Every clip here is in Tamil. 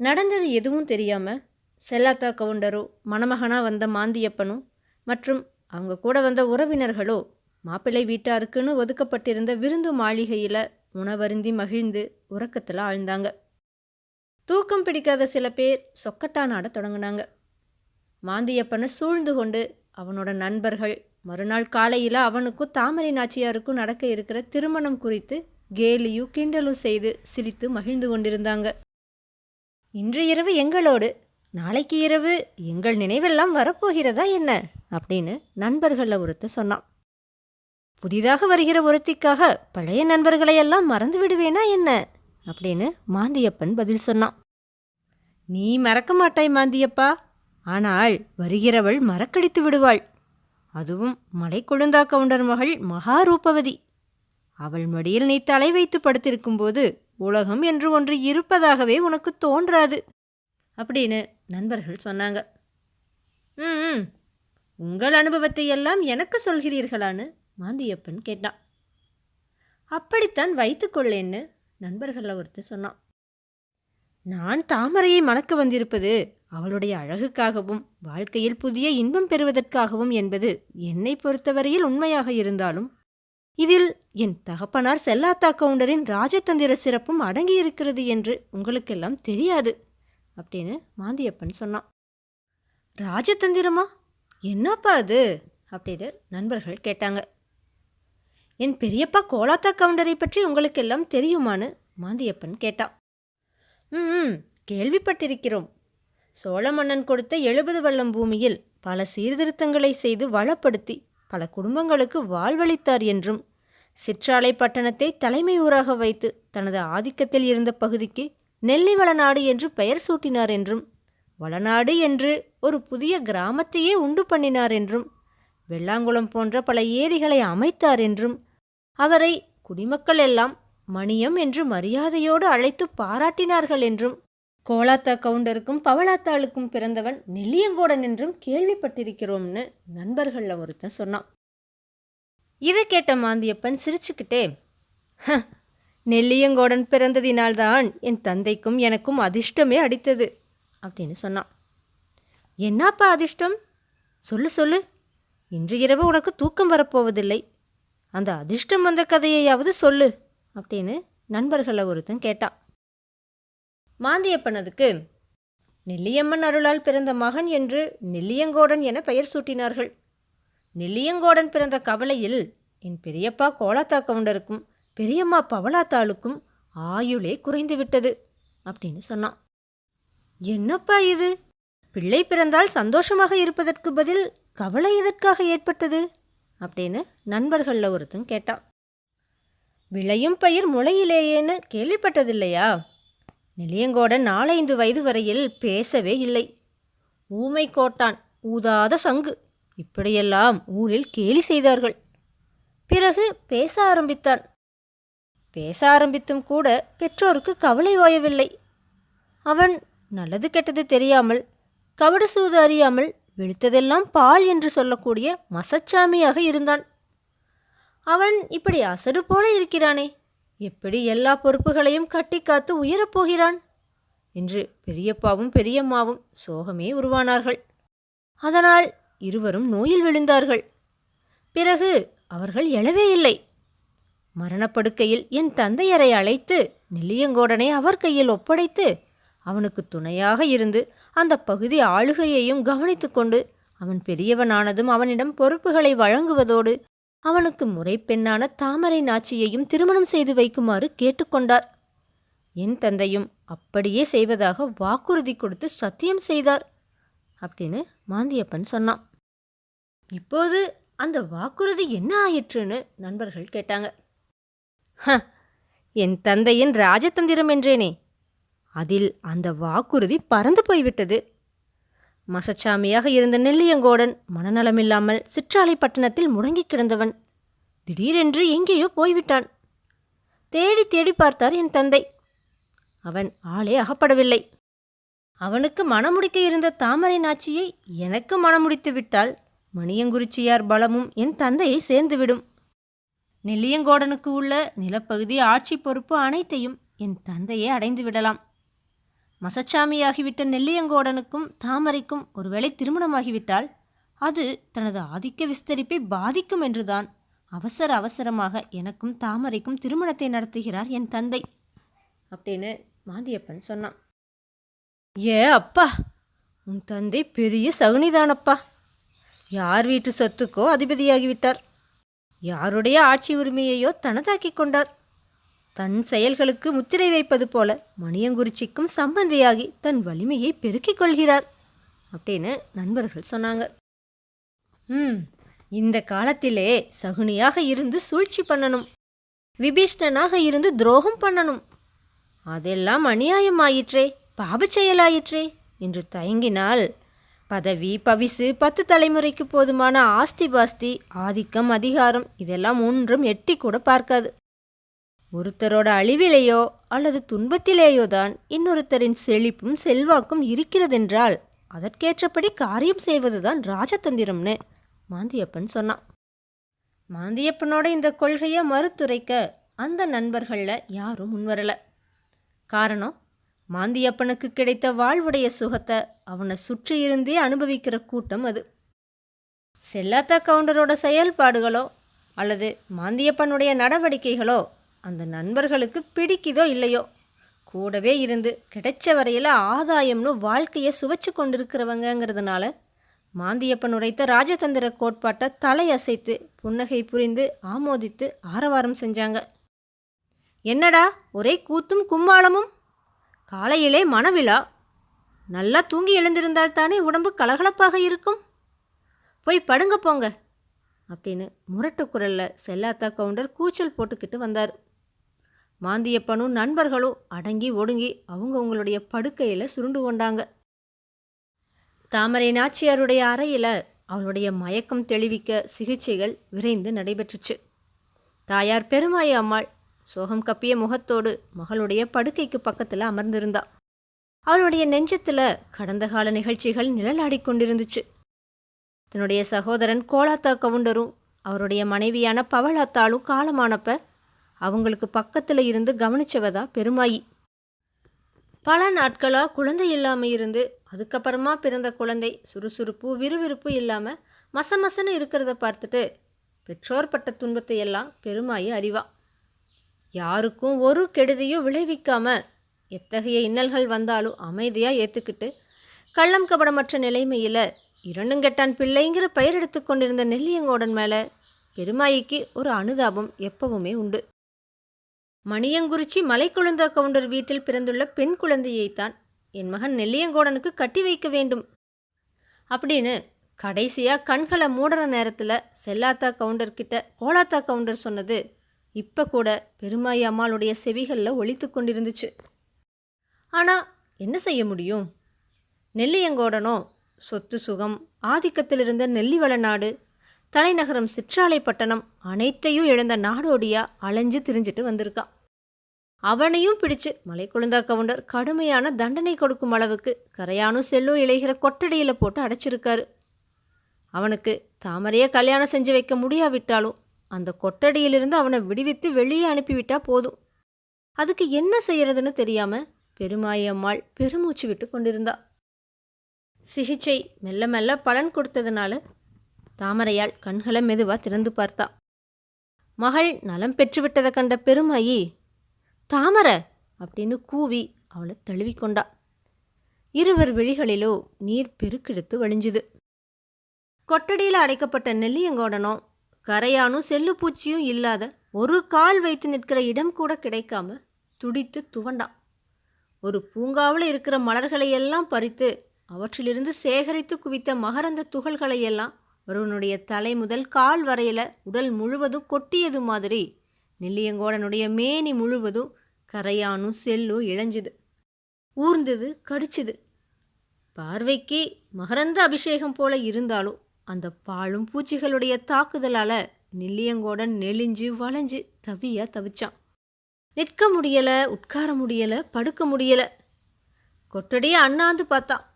நடந்தது எதுவும் தெரியாமல் செல்லாத்தா கவுண்டரோ மணமகனாக வந்த மாந்தியப்பனும் மற்றும் அவங்க கூட வந்த உறவினர்களோ மாப்பிள்ளை வீட்டாருக்குன்னு ஒதுக்கப்பட்டிருந்த விருந்து மாளிகையில் உணவருந்தி மகிழ்ந்து உறக்கத்தில் ஆழ்ந்தாங்க. தூக்கம் பிடிக்காத சில பேர் சொக்கத்தான் ஆட தொடங்கினாங்க. மாந்தியப்பனை சூழ்ந்து கொண்டு அவனோட நண்பர்கள் மறுநாள் காலையில் அவனுக்கும் தாமரை நாச்சியாருக்கும் நடக்க இருக்கிற திருமணம் குறித்து கேலியும் கிண்டலும் செய்து சிரித்து மகிழ்ந்து கொண்டிருந்தாங்க. இன்று இரவு எங்களோடு நாளைக்கு இரவு எங்கள் நினைவெல்லாம் வரப்போகிறதா என்ன? அப்படின்னு நண்பர்களில் ஒருத்த சொன்னான். புதிதாக வருகிற ஒருத்திக்காக பழைய நண்பர்களையெல்லாம் மறந்து விடுவேனா என்ன? அப்படின்னு மாந்தியப்பன் பதில் சொன்னான். நீ மறக்க மாட்டாய் மாந்தியப்பா. ஆனால் வருகிறவள் மறக்கடித்து விடுவாள். அதுவும் மலை கொழுந்தா கவுண்டர் மகள் மகாரூபவதி. அவள் மடியில் நீ தலை வைத்து படுத்திருக்கும்போது உலகம் என்று ஒன்று இருப்பதாகவே உனக்கு தோன்றாது. அப்படின்னு நண்பர்கள் சொன்னாங்க. ம். உங்கள் அனுபவத்தை எல்லாம் எனக்கு சொல்கிறீர்களான்னு மாந்தியப்பன் கேட்டான். அப்படித்தான் வைத்துக்கொள்ளேன்னு நண்பர்களில் ஒருத்தர் சொன்னான். நான் தாமரையை மணக்க வந்திருப்பது அவளுடைய அழகுக்காகவும் வாழ்க்கையில் புதிய இன்பம் பெறுவதற்காகவும் என்பது என்னை பொறுத்தவரையில் உண்மையாக இருந்தாலும் இதில் என் தகப்பனார் செல்லாத்தா கவுண்டரின் ராஜதந்திர சிறப்பும் அடங்கியிருக்கிறது என்று உங்களுக்கெல்லாம் தெரியாது அப்படின்னு மாந்தியப்பன் சொன்னான். ராஜதந்திரமா? என்னப்பா அது? அப்படின்னு நண்பர்கள் கேட்டாங்க. என் பெரியப்பா கோலாத்தா கவுண்டரை பற்றி உங்களுக்கெல்லாம் தெரியுமான்னு மாந்தியப்பன் கேட்டான். ம் ம், கேள்விப்பட்டிருக்கிறோம். சோழ மன்னன் கொடுத்த எழுபது வல்லம் பூமியில் பல சீர்திருத்தங்களை செய்து வளப்படுத்தி பல குடும்பங்களுக்கு வாழ்வளித்தார் என்றும் சிற்றாலை பட்டணத்தை தலைமை ஊராக வைத்து தனது ஆதிக்கத்தில் இருந்த பகுதிக்கு நெல்லி வளநாடு என்று பெயர் சூட்டினார் என்றும் வளநாடு என்று ஒரு புதிய கிராமத்தையே உண்டு பண்ணினார் என்றும் வெள்ளாங்குளம் போன்ற பல ஏரிகளை அமைத்தார் என்றும் அவரை குடிமக்கள் எல்லாம் மணியம் என்று மரியாதையோடு அழைத்து பாராட்டினார்கள் என்றும் கோலாத்தா கவுண்டருக்கும் பவளாத்தாளுக்கும் பிறந்தவன் நெல்லியங்கோடன் என்றும் கேள்விப்பட்டிருக்கிறோம்னு நண்பர்களில் ஒருத்தன் சொன்னான். இதை கேட்ட மாந்தியப்பன் சிரிச்சுக்கிட்டே "ஹ, நெல்லியங்கோடன் பிறந்ததினால்தான் என் தந்தைக்கும் எனக்கும் அதிர்ஷ்டமே அடித்தது அப்படின்னு சொன்னான். என்னப்பா அதிர்ஷ்டம்? சொல்லு சொல்லு. இன்று இரவு உனக்கு தூக்கம் வரப்போவதில்லை. அந்த அதிர்ஷ்டம் வந்த கதையையாவது சொல்லு அப்படின்னு நண்பர்களில் ஒருத்தன் கேட்டான். மாந்தியப்பன் அதுக்கு நெல்லியம்மன் அருளால் பிறந்த மகன் என்று நெல்லியங்கோடன் என பெயர் சூட்டினார்கள். நெல்லியங்கோடன் பிறந்த கவலையில் என் பெரியப்பா கோலாத்தா கவுண்டருக்கும் பெரியம்மா பவளாத்தாளுக்கும் ஆயுளே குறைந்து விட்டது அப்படின்னு சொன்னான். என்னப்பா இது? பிள்ளை பிறந்தால் சந்தோஷமாக இருப்பதற்கு பதில் கவலை எதற்காக ஏற்பட்டது? அப்படின்னு நண்பர்களில் ஒருத்தன் கேட்டான். விளையும் பயிர் முளையிலேயேன்னு கேள்விப்பட்டதில்லையா? நிலையங்கோட நாலைந்து வயது வரையில் பேசவே இல்லை. ஊமை கோட்டான் ஊதாத சங்கு. இப்படியெல்லாம் ஊரில் கேலி செய்தார்கள். பிறகு பேச ஆரம்பித்தான். பேச ஆரம்பித்தும் கூட பெற்றோருக்கு கவலை ஓயவில்லை. அவன் நல்லது கெட்டது தெரியாமல் கவடு சூது அறியாமல் வெளுத்ததெல்லாம் பால் என்று சொல்லக்கூடிய மசச்சாமியாக இருந்தான். அவன் இப்படி அசடு போல இருக்கிறானே. எப்படி எல்லா பொறுப்புகளையும் கட்டி காத்து உயரப்போகிறான் என்று பெரியப்பாவும் பெரியம்மாவும் சோகமே உருவானார்கள். அதனால் இருவரும் நோயில் விழுந்தார்கள். பிறகு அவர்கள் எழவே இல்லை. மரணப்படுக்கையில் என் தந்தையரை அழைத்து நெல்லியங்கோடனை அவர் கையில் ஒப்படைத்து அவனுக்கு துணையாக இருந்து அந்த பகுதி ஆளுகையையும் கவனித்துக்கொண்டு அவன் பெரியவனானதும் அவனிடம் பொறுப்புகளை வழங்குவதோடு அவனுக்கு முறைப்பெண்ணான தாமரை நாச்சியையும் திருமணம் செய்து வைக்குமாறு கேட்டுக்கொண்டார். என் தந்தையும் அப்படியே செய்வதாக வாக்குறுதி கொடுத்து சத்தியம் செய்தார் அப்படின்னு மாந்தியப்பன் சொன்னான். இப்போது அந்த வாக்குறுதி என்ன ஆயிற்றுன்னு நண்பர்கள் கேட்டாங்க. "ஹ, என் தந்தையின் ராஜதந்திரம் என்றேனே அதில் அந்த வாக்குறுதி பறந்து போய்விட்டது. மசச்சாமியாக இருந்த நெல்லியங்கோடன் மனநலமில்லாமல் சிற்றாலை பட்டணத்தில் முடங்கிக் கிடந்தவன். திடீரென்று எங்கேயோ போய்விட்டான். தேடி தேடி பார்த்தார் என் தந்தை. அவன் ஆளே அகப்படவில்லை. அவனுக்கு மணமுடிக்க இருந்த தாமரை நாச்சியை எனக்கு மணமுடித்து விட்டால் மணியங்குறிச்சியார் பலமும் என் தந்தையை சேர்ந்துவிடும். நெல்லியங்கோடனுக்கு உள்ள நிலப்பகுதி ஆட்சி பொறுப்பு அனைத்தையும் என் தந்தையே அடைந்து விடலாம் மசச்சாமியாகிவிட்ட நெல்லியங்கோடனுக்கும் தாமரைக்கும் ஒருவேளை திருமணமாகிவிட்டால் அது தனது ஆதிக்க விஸ்தரிப்பை பாதிக்கும் என்றுதான் அவசர அவசரமாக எனக்கும் தாமரைக்கும் திருமணத்தை நடத்துகிறார் என் தந்தை. அப்படின்னு மாந்தியப்பன் சொன்னான். ஏ அப்பா உன் தந்தை பெரிய சகுனிதானப்பா. யார் வீட்டு சொத்துக்கோ அதிபதியாகிவிட்டார். யாருடைய ஆட்சி உரிமையையோ தனதாக்கிக் கொண்டார். தன் செயல்களுக்கு முத்திரை வைப்பது போல மணியங்குறிச்சிக்கும் சம்பந்தியாகி தன் வலிமையை பெருக்கிக் கொள்கிறார் அப்படின்னு நண்பர்கள் சொன்னாங்க. ம் இந்த காலத்திலே சகுனியாக இருந்து சூழ்ச்சி பண்ணணும். விபீஷ்ணனாக இருந்து துரோகம் பண்ணணும். அதெல்லாம் அநியாயம் ஆயிற்றே பாபச் செயலாயிற்றே என்று தயங்கினால் பதவி பவிசு பத்து தலைமுறைக்கு போதுமான ஆஸ்தி பாஸ்தி ஆதிக்கம் அதிகாரம் இதெல்லாம் ஒன்றும் எட்டி கூட பார்க்காது. ஒருத்தரோட அழிவிலேயோ அல்லது துன்பத்திலேயோ தான் இன்னொருத்தரின் செழிப்பும் செல்வாக்கும் இருக்கிறதென்றால் அதற்கேற்றபடி காரியம் செய்வதுதான் ராஜதந்திரம்னு மாந்தியப்பன் சொன்னான். மாந்தியப்பனோட இந்த கொள்கையை மறுத்துரைக்க அந்த நண்பர்களில் யாரும் முன்வரல. காரணம் மாந்தியப்பனுக்கு கிடைத்த வாழ்வுடைய சுகத்தை அவனை சுற்றி இருந்தே அனுபவிக்கிற கூட்டம் அது. செல்லாத்தா கவுண்டரோட செயல்பாடுகளோ அல்லது மாந்தியப்பனுடைய நடவடிக்கைகளோ அந்த நண்பர்களுக்கு பிடிக்குதோ இல்லையோ கூடவே இருந்து கிடைச்ச வரையில் ஆதாயம்னு வாழ்க்கையை சுவைச்சு கொண்டிருக்கிறவங்கிறதுனால மாந்தியப்பன் உரைத்த ராஜதந்திர கோட்பாட்டை தலையசைத்து புன்னகை புரிந்து ஆமோதித்து ஆரவாரம் செஞ்சாங்க. என்னடா ஒரே கூத்தும் கும்மாளமும்? காலையிலே மனவிழா நல்லா தூங்கி எழுந்திருந்தால் தானே உடம்பு கலகலப்பாக இருக்கும்? போய் படுங்க போங்க அப்படின்னு முரட்டு குரலில் செல்லாத்தா கவுண்டர் கூச்சல் போட்டுக்கிட்டு வந்தார். மாந்தியப்பனும் நண்பர்களும் அடங்கி ஒடுங்கி அவங்கவுங்களுடைய படுக்கையில் சுருண்டு கொண்டாங்க. தாமரை நாச்சியாருடைய அறையில் அவளுடைய மயக்கம் தெளிவிக்க சிகிச்சைகள் விரைந்து நடைபெற்றுச்சு. தாயார் பெருமாய அம்மாள் சோகம் கப்பிய முகத்தோடு மகளுடைய படுக்கைக்கு பக்கத்தில் அமர்ந்திருந்தா. அவளுடைய நெஞ்சத்தில் கடந்த கால நிகழ்ச்சிகள் நிழலாடி கொண்டிருந்துச்சு. தன்னுடைய சகோதரன் கோலாத்தா கவுண்டரும் அவருடைய மனைவியான பவளாத்தாளும் காலமானப்ப அவங்களுக்கு பக்கத்தில் இருந்து கவனிச்சவதா பெருமாயி. பல நாட்களாக குழந்தை இல்லாமல் இருந்து அதுக்கப்புறமா பிறந்த குழந்தை சுறுசுறுப்பு விறுவிறுப்பு இல்லாமல் மசமசன்னு இருக்கிறத பார்த்துட்டு பெற்றோர் பட்ட துன்பத்தை எல்லாம் பெருமாயி அறிவா. யாருக்கும் ஒரு கெடுதியும் விளைவிக்காம எத்தகைய இன்னல்கள் வந்தாலும் அமைதியாக ஏற்றுக்கிட்டு கள்ளம் கபடமற்ற நிலைமையில் இரண்டுங்கெட்டான் பிள்ளைங்கிற பெயர் எடுத்து கொண்டிருந்த நெல்லியங்கோடன் மேலே பெருமாயிக்கு ஒரு அனுதாபம் எப்பவுமே உண்டு. மணியங்குறிச்சி மலைக்குழுந்தா கவுண்டர் வீட்டில் பிறந்துள்ள பெண் குழந்தையைத்தான் என் மகன் நெல்லியங்கோடனுக்கு கட்டி வைக்க வேண்டும். அப்படின்னு கடைசியாக கண்களை மூடுற நேரத்தில் செல்லாத்தா கவுண்டர்கிட்ட கோலாத்தா கவுண்டர் சொன்னது இப்போ கூட பெருமாய் அம்மாளுடைய செவிகளில் ஒழித்து கொண்டிருந்துச்சு. ஆனால் என்ன செய்ய முடியும்? நெல்லியங்கோடனோ சொத்து சுகம் ஆதிக்கத்தில் இருந்த நெல்லிவள நாடு தலைநகரம் சிற்றாலை பட்டணம் அனைத்தையும் இழந்த நாடோடியா அலைஞ்சு திரிஞ்சிட்டு வந்திருக்கான் அவனையும் பிடிச்சு மலைக்குழுந்தா கவுண்டர் கடுமையான தண்டனை கொடுக்கும் அளவுக்கு கரையானும் செல்லும் இளைகிற கொட்டடியில் போட்டு அடைச்சிருக்காரு. அவனுக்கு தாமரையே கல்யாணம் செஞ்சு வைக்க முடியாவிட்டாலும் அந்த கொட்டடியிலிருந்து அவனை விடுவித்து வெளியே அனுப்பிவிட்டா போதும். அதுக்கு என்ன செய்யறதுன்னு தெரியாம பெருமாயம்மாள் பெருமூச்சு விட்டு கொண்டிருந்தா. சிகிச்சை மெல்ல மெல்ல பலன் கொடுத்ததுனால தாமரையால் கண்களை மெதுவா திறந்து பார்த்தா. மகள் நலம் பெற்றுவிட்டதை கண்ட பெருமாயி தாமரை! அப்படின்னு கூவி அவளை தழுவிக்கொண்டா இருவர் விழிகளிலோ நீர் பெருக்கெடுத்து வழிஞ்சுது. கொட்டடியில் அடைக்கப்பட்ட நெல்லியங்கோடனும் கரையானும் செல்லுப்பூச்சியும் இல்லாத ஒரு கால் வைத்து நிற்கிற இடம் கூட கிடைக்காம துடித்து துவண்டான் ஒரு பூங்காவில் இருக்கிற மலர்களையெல்லாம் பறித்து அவற்றிலிருந்து சேகரித்து குவித்த மகரந்த துகள்களையெல்லாம் ஒருவனுடைய தலை முதல் கால் வரையில உடல் முழுவதும் கொட்டியது மாதிரி. நெல்லியங்கோடனுடைய மேனி முழுவதும் கரையானும் செல்லும் இழஞ்சுது. ஊர்ந்தது கடிச்சுது. பார்வைக்கு மகரந்த அபிஷேகம் போல இருந்தாலும் அந்த பாழும் பூச்சிகளுடைய தாக்குதலால் நெல்லியங்கோடன் நெளிஞ்சு வளைஞ்சு தவியா தவிச்சான். நிற்க முடியலை உட்கார முடியலை படுக்க முடியலை. கொட்டடியே அண்ணாந்து பார்த்தான்.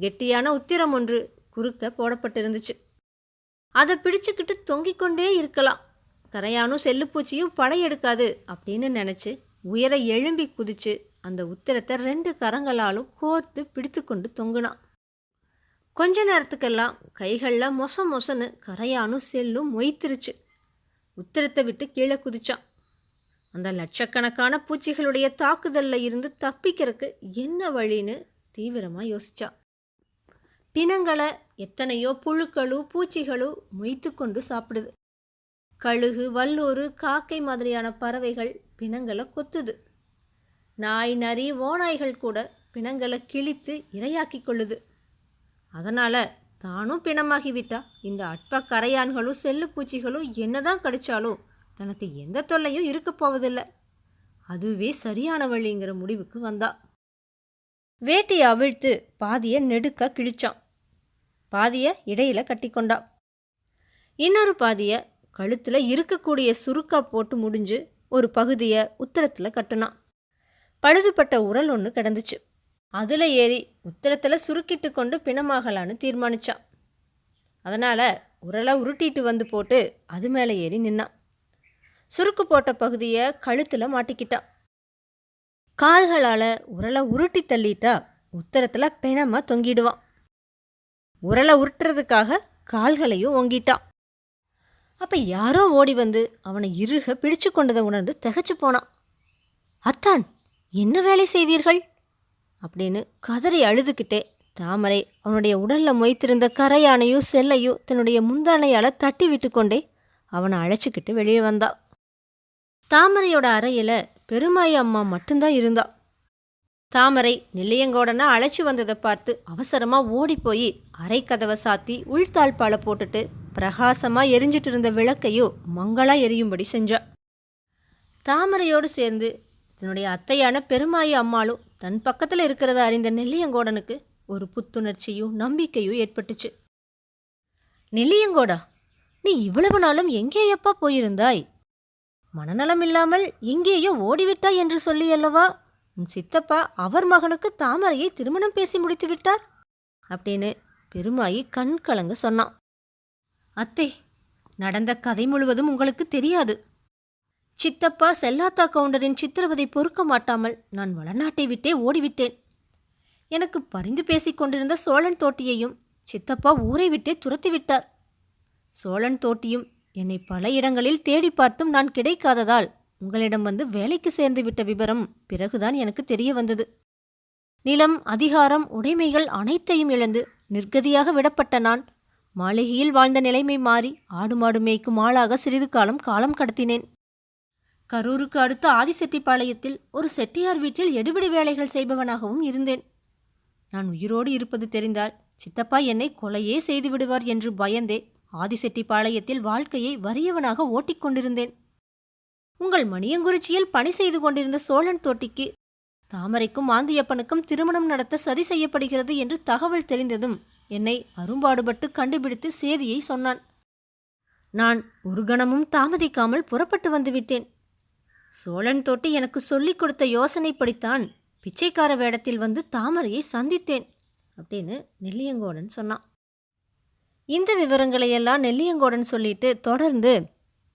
கெட்டியான உத்திரம் ஒன்று குறுக்க போடப்பட்டிருந்துச்சு. அதை பிடிச்சுக்கிட்டு தொங்கிக் கொண்டே இருக்கலாம். கரையானும் செல்லுப்பூச்சியும் படையெடுக்காது அப்படின்னு நினச்சி உயர எழும்பி குதிச்சு அந்த உத்திரத்தை ரெண்டு கரங்களாலும் கோர்த்து பிடித்து கொண்டு தொங்குனான். கொஞ்ச நேரத்துக்கெல்லாம் கைகளில் மொச மொசன்னு கரையானும் செல்லும் மொய்த்திருச்சு. உத்திரத்தை விட்டு கீழே குதிச்சான். அந்த லட்சக்கணக்கான பூச்சிகளுடைய தாக்குதலில் இருந்து தப்பிக்கிறதுக்கு என்ன வழின்னு தீவிரமாக யோசித்தான் பிணங்களை எத்தனையோ புழுக்களும் பூச்சிகளும் மொய்த்து கொண்டு சாப்பிடுது. கழுகு வல்லூறு காக்கை மாதிரியான பறவைகள் பிணங்களை கொத்துது. நாய் நரி ஓநாய்கள் கூட பிணங்களை கிழித்து இரையாக்கி கொள்ளுது. அதனால் தானும் பிணமாகிவிட்டா. இந்த அட்ப கரையான்களும் செல்லு பூச்சிகளும் என்னதான் கடிச்சாலும் தனக்கு எந்த தொல்லையும் இருக்க போவதில்லை. அதுவே சரியான வழிங்கிற முடிவுக்கு வந்தா. வேட்டையை அவிழ்த்து பாதியை நெடுக்க கிழிச்சான். பாதியை இடையில கட்டிக்கொண்டா. இன்னொரு பாதியை கழுத்தில் இருக்கக்கூடிய சுருக்கா போட்டு முடிஞ்சு ஒரு பகுதியை உத்தரத்தில் கட்டினான் பழுதுபட்ட உரல் ஒன்று கிடந்துச்சு. அதில் ஏறி உத்தரத்தில் சுருக்கிட்டு கொண்டு பிணமாகலான்னு தீர்மானிச்சான் அதனால் உரலை உருட்டிட்டு வந்து போட்டு அது மேலே ஏறி நின்னான் சுருக்கு போட்ட பகுதியை கழுத்தில் மாட்டிக்கிட்டான் கால்களால் உரலை உருட்டி தள்ளிட்டா உத்தரத்தில் பிணமாக தொங்கிடுவான் உரலை உருட்டுறதுக்காக கால்களையும் ஓங்கிட்டான் அப்போ யாரோ ஓடி வந்து அவனை இருக பிடிச்சு கொண்டதை உணர்ந்து திகச்சு போனான் அத்தான் என்ன வேலை செய்தீர்கள்? அப்படின்னு கதறி அழுதுகிட்டே தாமரை அவனுடைய உடலில் மொய்த்திருந்த கரையானையும் செல்லையும் தன்னுடைய முந்தானையால் தட்டி விட்டு கொண்டே அவனை அழைச்சிக்கிட்டு வெளியே வந்தா. தாமரையோட அறையில் பெருமாய் அம்மா மட்டும்தான் இருந்தாள் தாமரை நெல்லியங்கோடனா அழைச்சி வந்ததை பார்த்து அவசரமாக ஓடிப்போய் அரை கதவை சாத்தி உள்தாழ்பால போட்டுட்டு பிரகாசமாக எரிஞ்சிட்டு இருந்த விளக்கையோ மங்களா எரியும்படி செஞ்சா. தாமரையோடு சேர்ந்து தன்னுடைய அத்தையான பெருமாயி அம்மாளும் தன் பக்கத்தில் இருக்கிறத அறிந்த நெல்லியங்கோடனுக்கு ஒரு புத்துணர்ச்சியும் நம்பிக்கையும் ஏற்பட்டுச்சு. நெல்லியங்கோடா நீ இவ்வளவு நாளும் எங்கேயப்பா போயிருந்தாய்? மனநலம் இல்லாமல் எங்கேயோ ஓடிவிட்டாய் என்று சொல்லியல்லவா சித்தப்பா அவர் மகனுக்கு தாமரையை திருமணம் பேசி முடித்து விட்டார் அப்படின்னு பெருமாயி கண் கலங்க சொன்னான். அத்தை நடந்த கதை முழுவதும் உங்களுக்கு தெரியாது. சித்தப்பா செல்லாத்தா கவுண்டரின் சித்திரவதை பொறுக்க மாட்டாமல் நான் வளநாட்டை விட்டே ஓடிவிட்டேன். எனக்கு பரிந்து பேசிக் கொண்டிருந்த சோழன் தோட்டியையும் சித்தப்பா ஊரை விட்டே துரத்திவிட்டார் சோழன் தோட்டியும் என்னை பல இடங்களில் தேடி பார்த்தும் நான் கிடைக்காததால் உங்களிடம் வந்து வேலைக்கு சேர்ந்து விட்ட விவரம் பிறகுதான் எனக்கு தெரிய வந்தது. நிலம் அதிகாரம் உடைமைகள் அனைத்தையும் இழந்து நிர்கதியாக விடப்பட்ட நான் மாளிகையில் வாழ்ந்த நிலைமை மாறி ஆடு மாடு மேய்க்கும் ஆளாக சிறிது காலம் காலம் கடத்தினேன். கரூருக்கு அடுத்த ஆதிசெட்டிப்பாளையத்தில் ஒரு செட்டியார் வீட்டில் எடுபிடி வேலைகள் செய்பவனாகவும் இருந்தேன். நான் உயிரோடு இருப்பது தெரிந்தால் சித்தப்பா என்னை கொலையே செய்து விடுவார் என்று பயந்தே ஆதிசெட்டிப்பாளையத்தில் வாழ்க்கையை வறியவனாக ஓட்டிக்கொண்டிருந்தேன் உங்கள் மணியங்குறிச்சியில் பணி செய்து கொண்டிருந்த சோழன் தோட்டிக்கு தாமரைக்கும் மாந்தியப்பனுக்கும் திருமணம் நடத்த சதி செய்யப்படுகிறது என்று தகவல் தெரிந்ததும் என்னை அரும்பாடுபட்டு கண்டுபிடித்து சேதியை சொன்னான். நான் ஒரு கணமும் தாமதிக்காமல் புறப்பட்டு வந்துவிட்டேன். சோழன் தொட்டி எனக்கு சொல்லிக் கொடுத்த யோசனைப்படித்தான் பிச்சைக்கார வேடத்தில் வந்து தாமரையை சந்தித்தேன் அப்படின்னு நெல்லியங்கோடன் சொன்னான். இந்த விவரங்களையெல்லாம் நெல்லியங்கோடன் சொல்லிட்டு தொடர்ந்து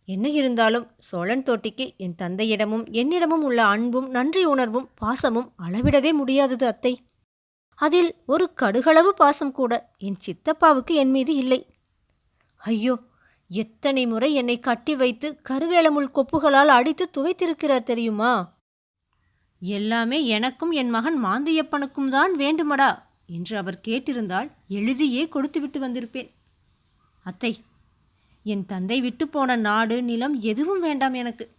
என்ன இருந்தாலும் சோழன் தோட்டிக்கு என் தந்தையிடமும் என்னிடமும் உள்ள அன்பும் நன்றி உணர்வும் பாசமும் அளவிடவே முடியாதது அத்தை. அதில் ஒரு கடுகளவு பாசம் கூட என் சித்தப்பாவுக்கு என் மீது இல்லை. ஐயோ எத்தனை முறை என்னை கட்டி வைத்து கருவேலமுள் கொப்புகளால் அடித்து துவைத்திருக்கிறார் தெரியுமா? எல்லாமே எனக்கும் என் மகன் மாந்தியப்பனுக்கும் தான் வேண்டுமடா என்று அவர் கேட்டிருந்தால் எழுதியே கொடுத்துவிட்டு வந்திருப்பேன். அத்தை என் தந்தை விட்டு போன நாடு நிலம் எதுவும் வேண்டாம் எனக்கு.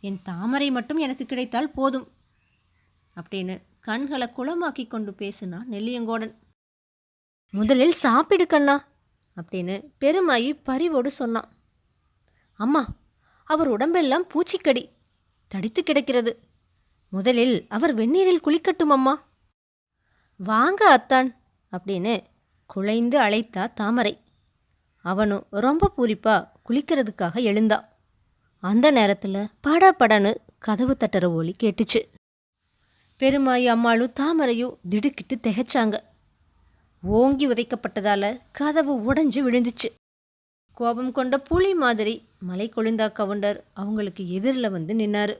என் தாமரை மட்டும் எனக்கு கிடைத்தால் போதும். அப்படின்னு கண்களை குளமாக்கி கொண்டு பேசினா நெல்லியங்கோடன். முதலில் சாப்பிடு கண்ணா அப்படின்னு பெருமாயி பரிவோடு சொன்னான். அம்மா அவர் உடம்பெல்லாம் பூச்சிக்கடி தடித்து கிடக்கிறது. முதலில் அவர் வெந்நீரில் குளிக்கட்டும் அம்மா. வாங்க அத்தான் அப்படின்னு குழைந்து அழைத்தா தாமரை. அவனும் ரொம்ப பூரிப்பாக குளிக்கிறதுக்காக எழுந்தா அந்த நேரத்தில் பட படன்னு கதவு தட்டுற ஒலி கேட்டுச்சு. பெருமாய் அம்மாளும் தாமரையும் திடுக்கிட்டு திகைச்சாங்க. ஓங்கி உதைக்கப்பட்டதால் கதவு உடைஞ்சு விழுந்துச்சு. கோபம் கொண்ட புலி மாதிரி மலை கொழுந்தா கவுண்டர் அவங்களுக்கு எதிரில் வந்து நின்னாரு.